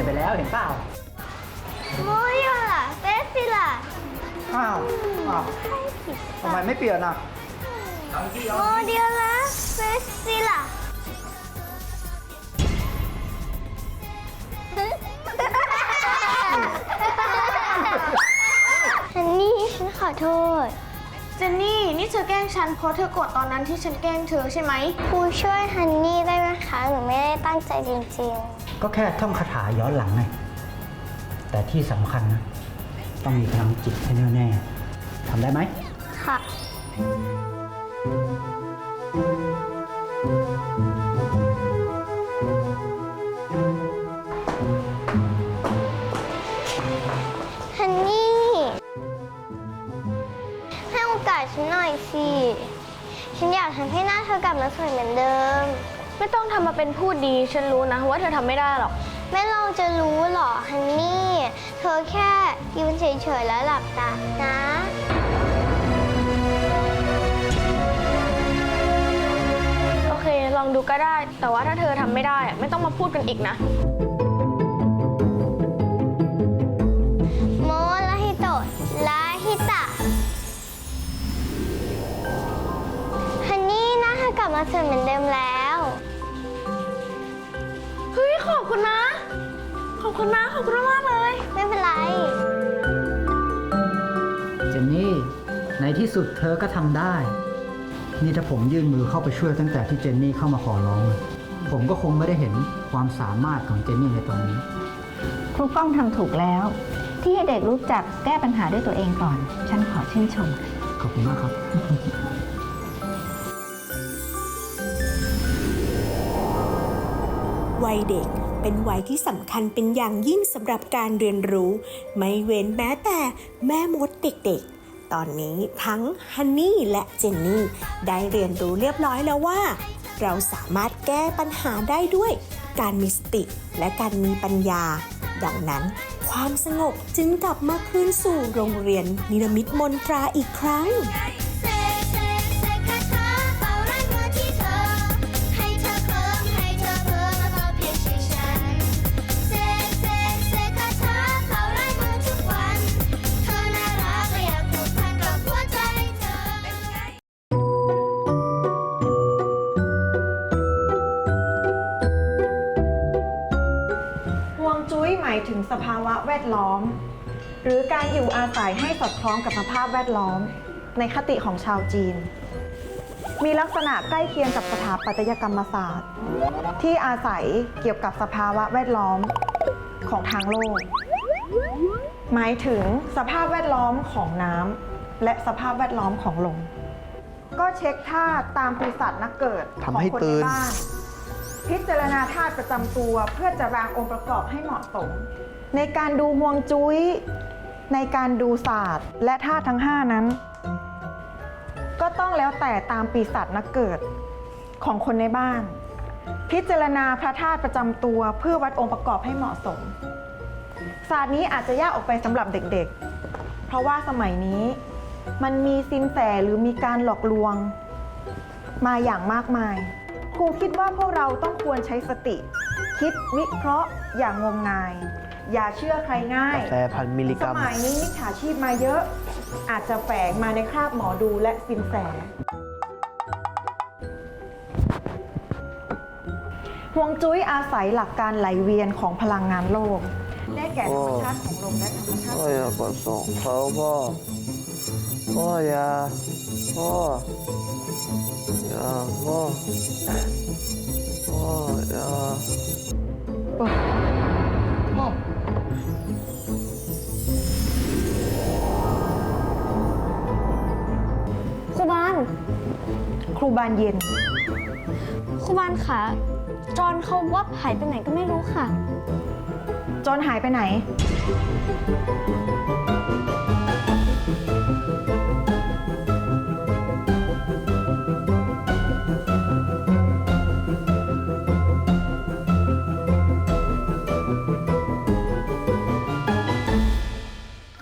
ลี่ยนไปแล้วเห็นเปล่าโมเดลล่าเฟสซิล่าอ้าวอ้าวทำไมไม่เปลี่ยนอะโมเดลล่าเฟสซิล่าฮันนี่ฉันขอโทษเจนนี่ นี่เธอแกล้งฉันเพราะเธอโกรธตอนนั้นที่ฉันแกล้งเธอใช่ไหม ครูช่วยฮันนี่ได้ไหมคะ หนูไม่ได้ตั้งใจจริง ก็แค่ท่องคาถาย้อนหลังไง แต่ที่สำคัญนะ ต้องมีพลังจิตให้แน่ๆทำได้ไหม ค่ะ ฮันนี่ ให้โอกาสฉันหน่อยสิ ฉันอยากทำให้หน้าเธอกลับมาสวยเหมือนเดิม ไม่ต้องทำมาเป็นพูดดีฉันรู้นะว่าเธอทำไม่ได้หรอก ไม่ลองจะรู้หรอฮันนี่ เธอแค่ยืนเฉยๆแล้วหลับตานะ โอเค ลองดูก็ได้ แต่ว่าถ้าเธอทำไม่ได้อะไม่ต้องมาพูดกันอีกนะ คุณนะขอบคุณมากๆเลย ไม่เป็นไร เจนนี่ ในที่สุดเธอก็ทำได้ นี่ถ้าผมยื่นมือเข้าไปช่วยตั้งแต่ที่เจนนี่เข้ามาขอร้องอะผมก็คงไม่ได้เห็นความสามารถของเจนนี่ในตรงนี้ ครูก้องทำถูกแล้ว ที่ให้เด็กรู้จักแก้ปัญหาด้วยตัวเองก่อน ฉันขอชื่นชม ขอบคุณมากครับ วัยเด็ก เป็นวัยที่สำคัญเป็นอย่างยิ่งสำหรับการเรียนรู้ ไม่เว้นแม้แต่แม่มดเด็กๆ ตอนนี้ทั้งฮันนี่และเจนนี่ได้เรียนรู้เรียบร้อยแล้วว่า เราสามารถแก้ปัญหาได้ด้วยการมีสติและการมีปัญญา ดังนั้นความสงบจึงกลับมาคืนสู่โรงเรียนนิรมิตมนตราอีกครั้งายถึงสภาวะแวดล้อม หรือการอยู่อาศัยให้สอดคล้องกับสภาพแวดล้อม ในคติของชาวจีน มีลักษณะใกล้เคียงกับสถาปัตยกรรมศาสตร์ ที่อาศัยเกี่ยวกับสภาวะแวดล้อมของทางโลก หมายถึงสภาพแวดล้อมของน้ำและสภาพแวดล้อมของลมก็เช็คธาตุตามปีศาจนักเกิดของทำให้คนตื่ในนบ้าน พิจารณาธาตุประจำตัวเพื่อจะวางองค์ประกอบให้เหมาะสม ในการดูฮวงจุ้ย ในการดูศาสตร์ และธาตุทั้ง 5 นั้น ก็ต้องแล้วแต่ตามปีศาจนักเกิดของคนในบ้าน พิจารณาพระธาตุประจำตัวเพื่อวัดองค์ประกอบให้เหมาะสม ศาสตร์นี้อาจจะยากออกไปสำหรับเด็กๆ เพราะว่าสมัยนี้มันมีซินแสหรือมีการหลอกลวงมาอย่างมากมาย รูคิดว่าพวกเราต้องควรใช้สติ คิดวิเคราะห์อย่างงมงาย อย่าเชื่อใครง่าย กาแฟพันมิลลิกสรัม มัยนี้มิจฉาชีพมาเยอะ อาจจะแฝงมาในคราบหมอดูและสินแส ฮวงจุ้ยอาศัยหลักการไหลเวียนของพลังงานโลก ได้แก่ธรรมชาติของลมและธรรมชาติพ่ออย่ากดส่งเขาพ่อพ่ออย่า พ่ออย่าพ่อพ่ออย่าครูบานครูบานเย็น ครูบานค่ะ จอนเขาวับหายไปไหนก็ไม่รู้ค่ะจนหายไปไหน